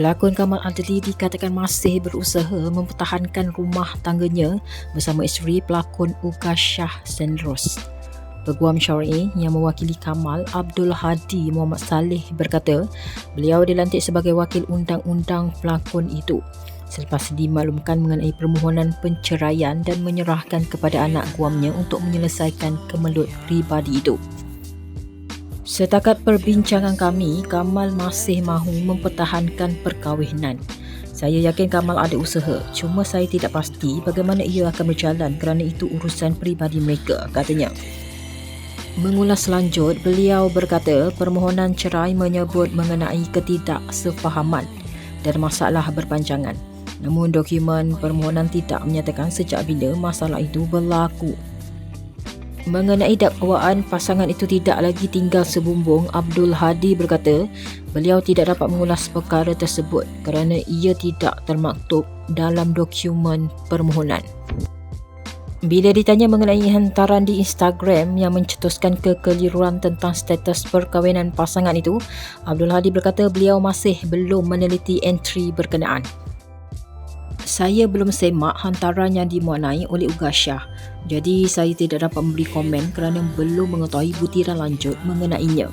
Pelakon Kamal Adli dikatakan masih berusaha mempertahankan rumah tangganya bersama isteri pelakon Uga Shah Sendros. Peguam Syar'i yang mewakili Kamal Abdul Hadi Muhammad Saleh berkata beliau dilantik sebagai wakil undang-undang pelakon itu selepas dimaklumkan mengenai permohonan penceraian dan menyerahkan kepada anak guamnya untuk menyelesaikan kemelut pribadi itu. Setakat perbincangan kami, Kamal masih mahu mempertahankan perkahwinan. Saya yakin Kamal ada usaha, cuma saya tidak pasti bagaimana ia akan berjalan kerana itu urusan peribadi mereka, katanya. Mengulas lanjut, beliau berkata permohonan cerai menyebut mengenai ketidaksefahaman dan masalah berpanjangan. Namun dokumen permohonan tidak menyatakan sejak bila masalah itu berlaku. Mengenai dakwaan pasangan itu tidak lagi tinggal sebumbung, Abdul Hadi berkata beliau tidak dapat mengulas perkara tersebut kerana ia tidak termaktub dalam dokumen permohonan. Bila ditanya mengenai hantaran di Instagram yang mencetuskan kekeliruan tentang status perkahwinan pasangan itu, Abdul Hadi berkata beliau masih belum meneliti entry berkenaan. Saya belum semak hantaran yang dimuanai oleh Ugasha, jadi saya tidak dapat memberi komen kerana belum mengetahui butiran lanjut mengenainya.